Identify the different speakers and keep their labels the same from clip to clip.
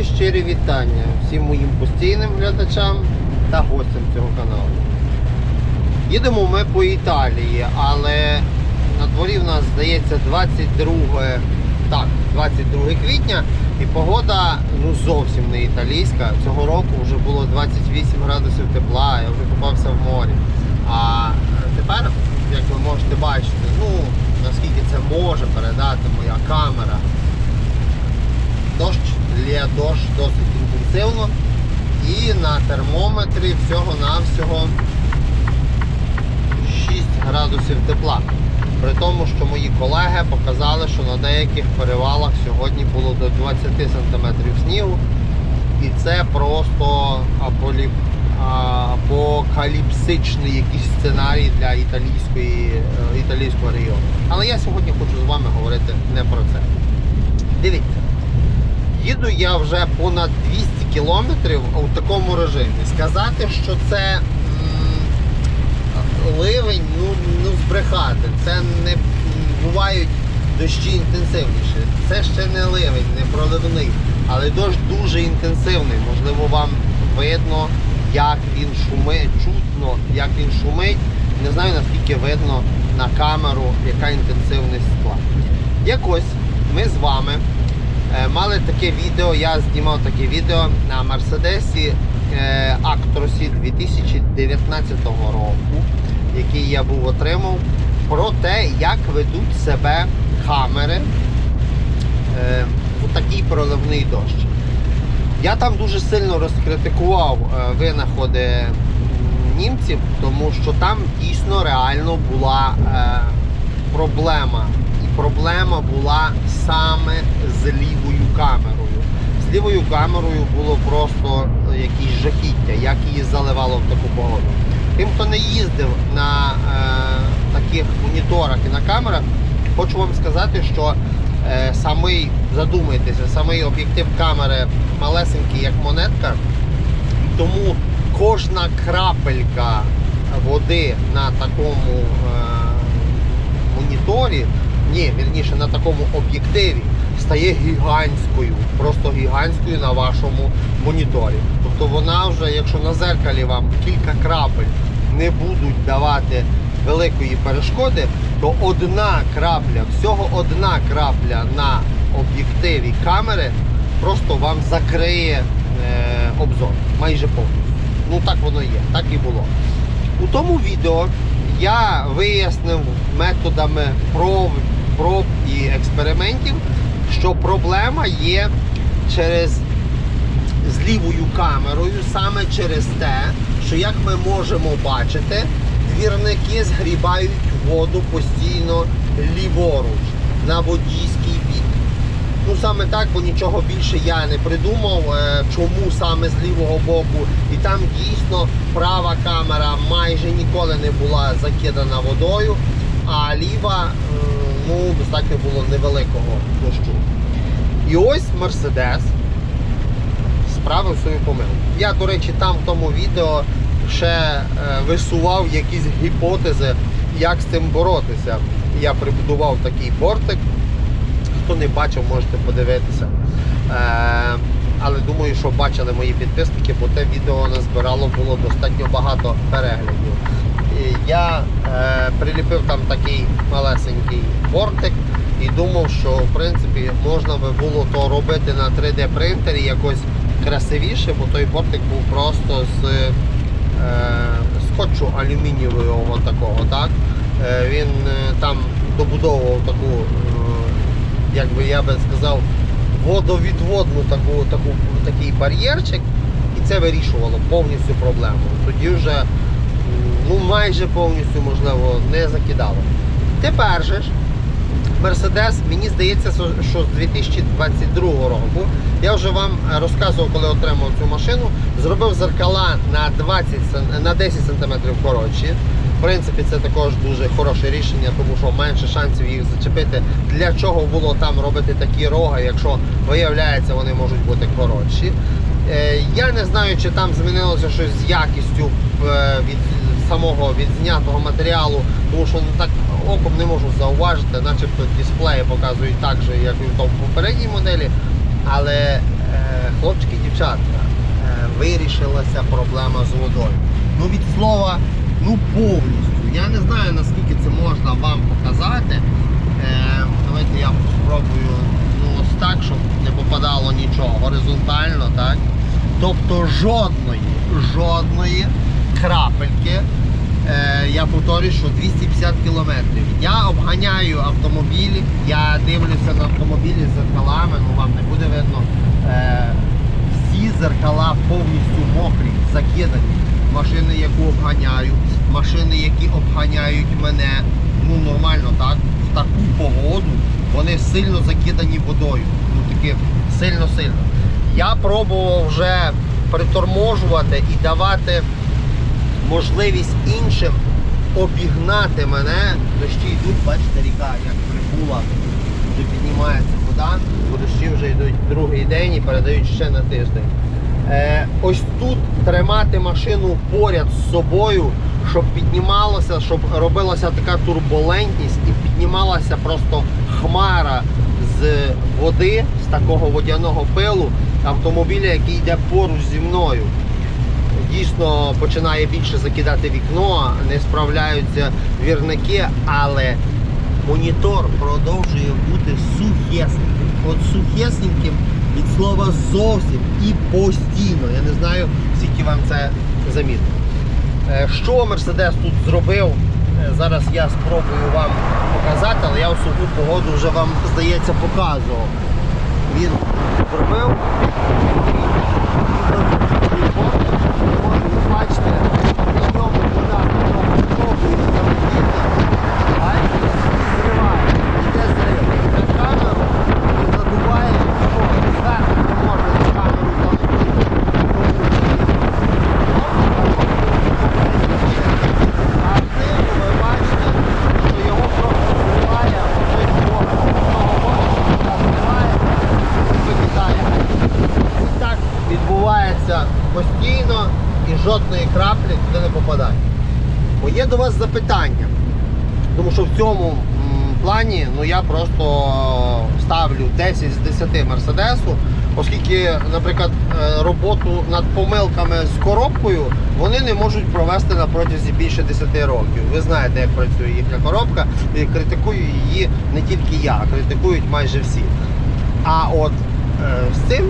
Speaker 1: Мої щирі вітання всім моїм постійним глядачам та гостям цього каналу. Їдемо ми по Італії, але на дворі в нас здається 22, так, 22 квітня і погода ну зовсім не італійська. Цього року вже було 28 градусів тепла, я вже купався в морі. А тепер, як ви можете бачити, ну наскільки це може передати моя камера, лє дощ досить інтенсивно. І на термометрі всього-навсього 6 градусів тепла. При тому, що мої колеги показали, що на деяких перевалах сьогодні було до 20 см снігу. І це просто аполіп... апокаліпсичний якийсь сценарій для італійської, е, італійського регіону. Але я сьогодні хочу з вами говорити не про це. Дивіться, їду я вже понад 200 кілометрів у такому режимі. Сказати, що це ливень, ну, ну збрехати. Це не бувають дощі інтенсивніші. Це ще не ливень, не проливний, але дощ дуже інтенсивний. Можливо, вам видно, як він шумить, чутно, як він шумить. Не знаю наскільки видно на камеру, яка інтенсивність скла. Якось ми з вами мали таке відео, я знімав таке відео на Мерседесі е, Актросі 2019 року, який я був отримав, про те, як ведуть себе камери е, у такий проливний дощ. Я там дуже сильно розкритикував е, винаходи німців, тому що там дійсно реально була е, проблема. Проблема була саме з лівою камерою. З лівою камерою було просто е, якісь жахіття, як її заливало в таку погоду. Тим, хто не їздив на е, таких моніторах і на камерах, хочу вам сказати, що е, самий, задумайтеся, самий об'єктив камери малесенький, як монетка, тому кожна крапелька води на такому е, моніторі, ні, вірніше на такому об'єктиві стає гігантською, просто гігантською на вашому моніторі. Тобто вона вже, якщо на зеркалі вам кілька крапель не будуть давати великої перешкоди, то одна крапля, всього одна крапля на об'єктиві камери просто вам закриє е, обзор майже повністю. Ну так воно є, так і було. У тому відео я вияснив методами проб, проб і експериментів, що проблема є через з лівою камерою, саме через те, що як ми можемо бачити, двірники згрібають воду постійно ліворуч на водійський бік. Ну саме так, бо нічого більше я не придумав, е, чому саме з лівого боку. І там дійсно права камера майже ніколи не була закидана водою, а ліва ну, достатньо було невеликого дощу. І ось Мерседес справив свою помилку. Я, до речі, там в тому відео ще е, висував якісь гіпотези, як з цим боротися. Я прибудував такий бортик. Хто не бачив, можете подивитися. Е, але думаю, що бачили мої підписники, бо те відео назбирало було достатньо багато переглядів. Я е, приліпив там такий малесенький бортик і думав, що в принципі можна би було то робити на 3D принтері якось красивіше, бо той бортик був просто з е, скотчу алюмінієвого такого. так? Е, він е, там добудовував таку, е, як би я би сказав, водовідводну таку, таку, такий бар'єрчик, і це вирішувало повністю проблему. Тоді вже ну, майже повністю можливо не закидало. Тепер же ж Мерседес, мені здається, що- з 2022 року, я вже вам розказував, коли отримав цю машину, зробив зеркала на 20 на 10 см коротші. В принципі, це також дуже хороше рішення, тому що менше шансів їх зачепити. Для чого було там робити такі роги, якщо виявляється, вони можуть бути коротші. Е, Я не знаю, чи там змінилося щось з якістю е, від самого відзнятого матеріалу, тому що ну, так оком не можу зауважити, начебто дисплеї показують так же, як і в тому попередній моделі. Але е, хлопчики, дівчатка, е, вирішилася проблема з водою. Ну від слова, ну повністю. Я не знаю наскільки це можна вам показати. Е, давайте я спробую ну, ось так, щоб не попадало нічого горизонтально, так? Тобто жодної, жодної крапельки. Е, я повторюю, що 250 кілометрів. Я обганяю автомобілі, я дивлюся на автомобілі з зеркалами, ну вам не буде видно. Е, всі зеркала повністю мокрі, закидані. Машини, яку обганяю, машини, які обганяють мене, ну нормально так, в таку погоду вони сильно закидані водою. Ну таки сильно-сильно. Я пробував вже приторможувати і давати можливість іншим обігнати мене. Дощі йдуть, бачите, ріка як прибула, вже піднімається вода, бо дощі вже йдуть другий день і передають ще на тиждень. Е, ось тут тримати машину поряд з собою, щоб піднімалося, щоб робилася така турбулентність і піднімалася просто хмара з води, з такого водяного пилу автомобіля, який йде поруч зі мною дійсно починає більше закидати вікно, не справляються вірники, але монітор продовжує бути сухесненьким. От сухесненьким від слова зовсім і постійно. Я не знаю, скільки вам це замітно. Е, Що Мерседес тут зробив? е, Зараз я спробую вам показати, але я в суху погоду вже вам, здається, показував. Він зробив ви бачите, на ньому вода пробується летіти, а зриває, йде зрив. На камеру і задуває, що зверху не може на камеру залетіти. А знизу ви бачите, що його просто зриває, а той з боку, одного боку, зриває, викидає. І так відбувається постійно і жодної краплі туди не попадає. Бо є до вас запитання. Тому що в цьому плані ну, я просто ставлю 10 з 10 Мерседесу, оскільки, наприклад, е, роботу над помилками з коробкою вони не можуть провести на протязі більше 10 років. Ви знаєте, як працює їхня коробка, і критикую її не тільки я, а критикують майже всі. А от е, з цим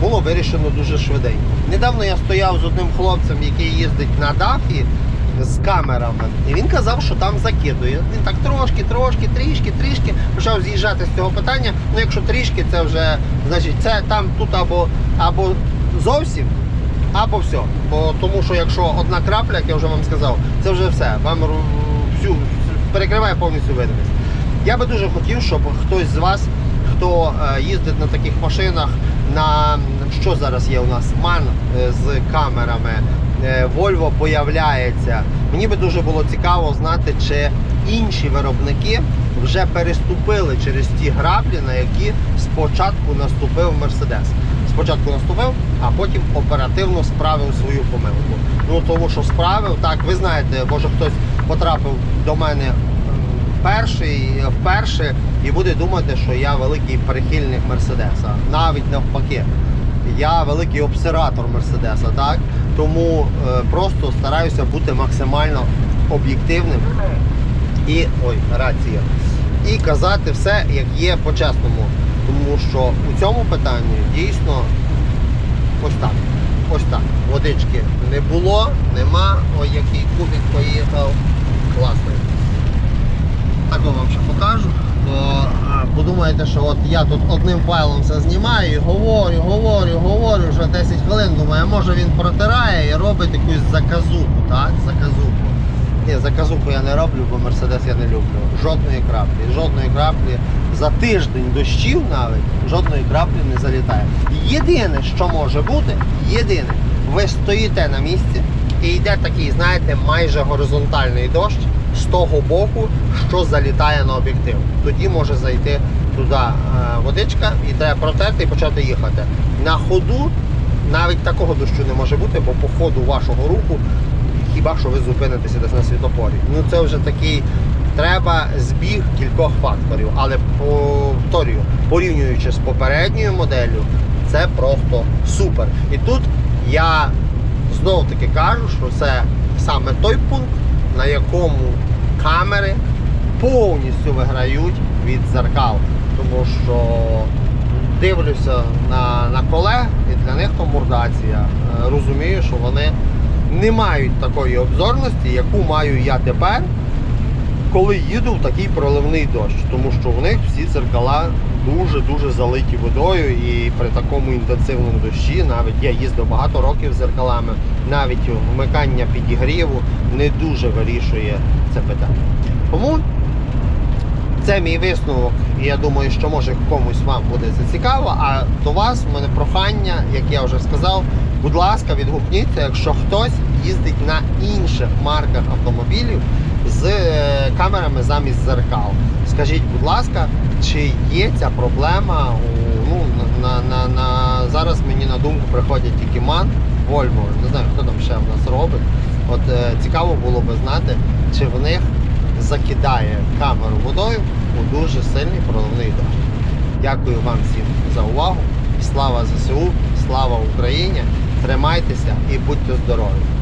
Speaker 1: було вирішено дуже швиденько. Недавно я стояв з одним хлопцем, який їздить на дафі з камерами, і він казав, що там закидує. Він так трошки, трошки, трішки, трішки почав з'їжджати з цього питання. Ну, якщо трішки, це вже значить це там тут або, або зовсім. Або все. Бо тому що якщо одна крапля, як я вже вам сказав, це вже все. Вам всю перекриває повністю видимість. Я би дуже хотів, щоб хтось з вас, хто е, їздить на таких машинах, на що зараз є у нас ман е, з камерами, Volvo появляється. Мені би дуже було цікаво знати, чи інші виробники вже переступили через ті граблі, на які спочатку наступив Mercedes. Спочатку наступив, а потім оперативно справив свою помилку. Ну тому що справив, так, ви знаєте, може хтось потрапив до мене перший, вперше і буде думати, що я великий прихильник Мерседеса. Навіть навпаки. Я великий обсератор Мерседеса, так? Тому е, просто стараюся бути максимально об'єктивним і. Ой, рація. І казати все, як є по-чесному. Тому що у цьому питанні дійсно ось так. Ось так. Водички не було, нема. Ой, який кубик поїхав. Класний. Так вам ще покажу. Бо подумаєте, що от я тут одним файлом все знімаю і говорю, говорю, говорю вже 10 хвилин. Думаю, може він протирає і робить якусь заказуху, так? Заказуху. Ні, заказуху я не роблю, бо Мерседес я не люблю. Жодної краплі. Жодної краплі за тиждень дощів навіть жодної краплі не залітає. Єдине, що може бути, єдине, ви стоїте на місці і йде такий, знаєте, майже горизонтальний дощ з того боку, що залітає на об'єктив. Тоді може зайти туди е, водичка і треба протерти і почати їхати. На ходу навіть такого дощу не може бути, бо по ходу вашого руху хіба що ви зупинитеся десь на світофорі. Ну це вже такий треба збіг кількох факторів. Але повторюю, порівнюючи з попередньою моделлю, Це просто супер. І тут я знову таки кажу, що це саме той пункт, на якому камери повністю виграють від зеркал. Тому що дивлюся на, на колег, і для них то мордація. Е, Розумію, що вони не мають такої обзорності, яку маю я тепер, коли їду в такий проливний дощ. Тому що в них всі дзеркала дуже-дуже залиті водою, і при такому інтенсивному дощі, навіть я їздив багато років з зеркалами, навіть вмикання підігріву не дуже вирішує це питання. Тому це мій висновок, і я думаю, що може комусь вам буде це цікаво. А до вас в мене прохання, як я вже сказав, будь ласка, відгукніться, якщо хтось їздить на інших марках автомобілів з е, камерами замість зеркал. Скажіть, будь ласка, чи є ця проблема? Ну, на, на, на, зараз мені на думку приходять тільки МАН, Volvo, не знаю, хто там ще в нас робить. От е, цікаво було би знати, чи в них закидає камеру водою у дуже сильний проливний дощ. Дякую вам всім за увагу. Слава ЗСУ, слава Україні! Тримайтеся і будьте здорові!